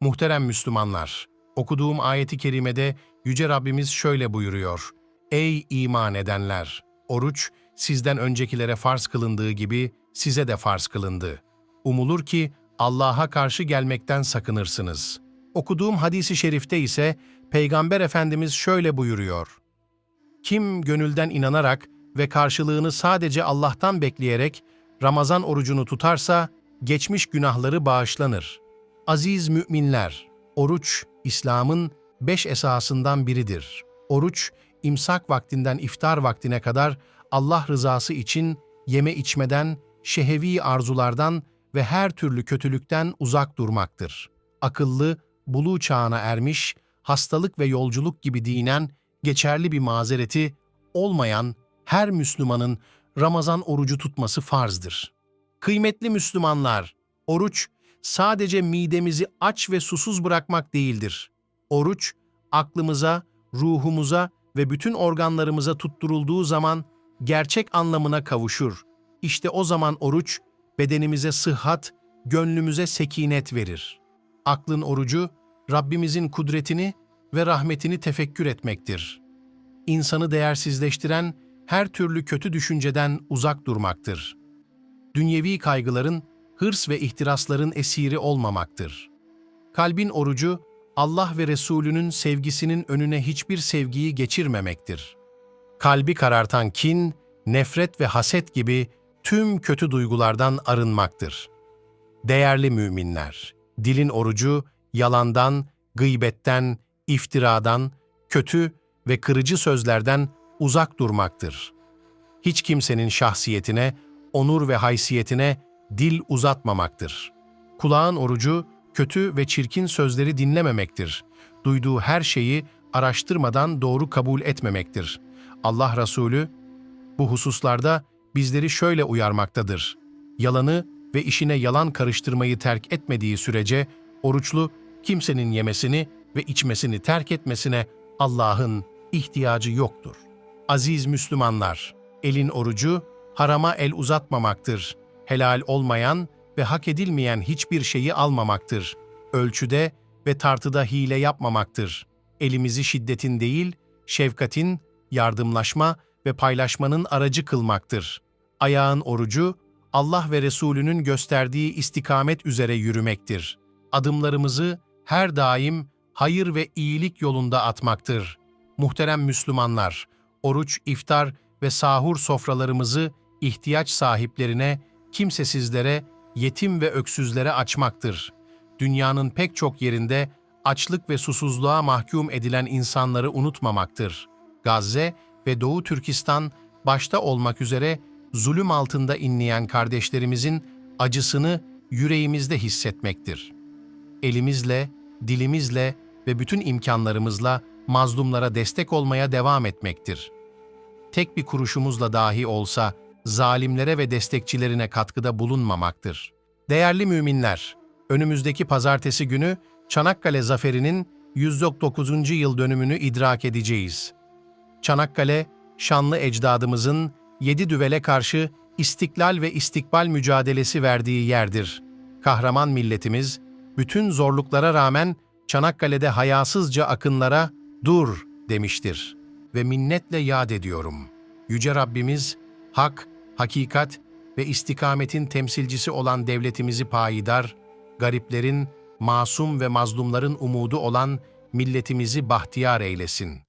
Muhterem Müslümanlar, okuduğum ayeti kerimede Yüce Rabbimiz şöyle buyuruyor. Ey iman edenler! Oruç, sizden öncekilere farz kılındığı gibi size de farz kılındı. Umulur ki Allah'a karşı gelmekten sakınırsınız. Okuduğum hadisi şerifte ise Peygamber Efendimiz şöyle buyuruyor. Kim gönülden inanarak ve karşılığını sadece Allah'tan bekleyerek Ramazan orucunu tutarsa geçmiş günahları bağışlanır. Aziz müminler, oruç İslam'ın beş esasından biridir. Oruç, imsak vaktinden iftar vaktine kadar Allah rızası için yeme içmeden, şehevi arzulardan ve her türlü kötülükten uzak durmaktır. Akıllı, buluğ çağına ermiş, hastalık ve yolculuk gibi dinen geçerli bir mazereti olmayan her Müslümanın Ramazan orucu tutması farzdır. Kıymetli Müslümanlar, oruç sadece midemizi aç ve susuz bırakmak değildir. Oruç, aklımıza, ruhumuza ve bütün organlarımıza tutturulduğu zaman gerçek anlamına kavuşur. İşte o zaman oruç, bedenimize sıhhat, gönlümüze sekinet verir. Aklın orucu, Rabbimizin kudretini ve rahmetini tefekkür etmektir. İnsanı değersizleştiren her türlü kötü düşünceden uzak durmaktır. Dünyevi kaygıların, hırs ve ihtirasların esiri olmamaktır. Kalbin orucu, Allah ve Resulünün sevgisinin önüne hiçbir sevgiyi geçirmemektir. Kalbi karartan kin, nefret ve haset gibi tüm kötü duygulardan arınmaktır. Değerli müminler, dilin orucu yalandan, gıybetten, iftiradan, kötü ve kırıcı sözlerden uzak durmaktır. Hiç kimsenin şahsiyetine, onur ve haysiyetine dil uzatmamaktır. Kulağın orucu kötü ve çirkin sözleri dinlememektir. Duyduğu her şeyi araştırmadan doğru kabul etmemektir. Allah Resulü bu hususlarda bizleri şöyle uyarmaktadır. Yalanı ve işine yalan karıştırmayı terk etmediği sürece oruçlu kimsenin yemesini ve içmesini terk etmesine Allah'ın ihtiyacı yoktur. Aziz Müslümanlar, elin orucu harama el uzatmamaktır. Helal olmayan ve hak edilmeyen hiçbir şeyi almamaktır. Ölçüde ve tartıda hile yapmamaktır. Elimizi şiddetin değil, şefkatin, yardımlaşma ve paylaşmanın aracı kılmaktır. Ayağın orucu, Allah ve Resulünün gösterdiği istikamet üzere yürümektir. Adımlarımızı her daim hayır ve iyilik yolunda atmaktır. Muhterem Müslümanlar, oruç, iftar ve sahur sofralarımızı ihtiyaç sahiplerine, kimsesizlere, yetim ve öksüzlere açmaktır. Dünyanın pek çok yerinde açlık ve susuzluğa mahkum edilen insanları unutmamaktır. Gazze ve Doğu Türkistan başta olmak üzere zulüm altında inleyen kardeşlerimizin acısını yüreğimizde hissetmektir. Elimizle, dilimizle ve bütün imkanlarımızla mazlumlara destek olmaya devam etmektir. Tek bir kuruşumuzla dahi olsa zalimlere ve destekçilerine katkıda bulunmamaktır. Değerli müminler, önümüzdeki pazartesi günü Çanakkale Zaferi'nin 109. yıl dönümünü idrak edeceğiz. Çanakkale, şanlı ecdadımızın yedi düvele karşı istiklal ve istikbal mücadelesi verdiği yerdir. Kahraman milletimiz, bütün zorluklara rağmen Çanakkale'de hayasızca akınlara dur demiştir ve minnetle yad ediyorum. Yüce Rabbimiz, hak, hakikat ve istikametin temsilcisi olan devletimizi payidar, gariplerin, masum ve mazlumların umudu olan milletimizi bahtiyar eylesin.